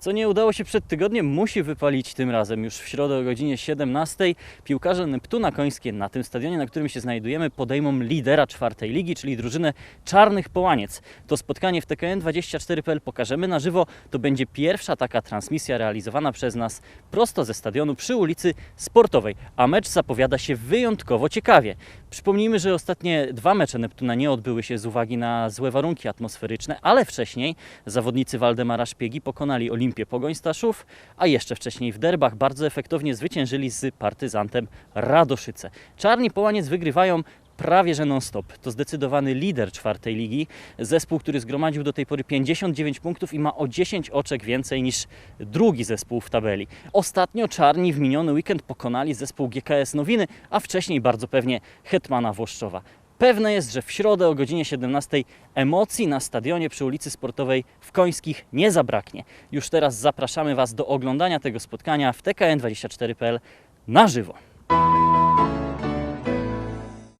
Co nie udało się przed tygodniem, musi wypalić tym razem. Już w środę o godzinie 17 piłkarze Neptuna Końskie na tym stadionie, na którym się znajdujemy, podejmą lidera czwartej ligi, czyli drużynę Czarnych Połaniec. To spotkanie w TKN24.pl pokażemy na żywo. To będzie pierwsza taka transmisja realizowana przez nas prosto ze stadionu przy ulicy Sportowej, a mecz zapowiada się wyjątkowo ciekawie. Przypomnijmy, że ostatnie dwa mecze Neptuna nie odbyły się z uwagi na złe warunki atmosferyczne, ale wcześniej zawodnicy Waldemara Szpiegi pokonali Olimpię Pogoń Staszów, a jeszcze wcześniej w derbach bardzo efektownie zwyciężyli z partyzantem Radoszyce. Czarni Połaniec wygrywają prawie że non-stop. To zdecydowany lider czwartej ligi. Zespół, który zgromadził do tej pory 59 punktów i ma o 10 oczek więcej niż drugi zespół w tabeli. Ostatnio Czarni w miniony weekend pokonali zespół GKS Nowiny, a wcześniej bardzo pewnie Hetmana Włoszczowa. Pewne jest, że w środę o godzinie 17 emocji na stadionie przy ulicy Sportowej w Końskich nie zabraknie. Już teraz zapraszamy Was do oglądania tego spotkania w TKN24.pl na żywo.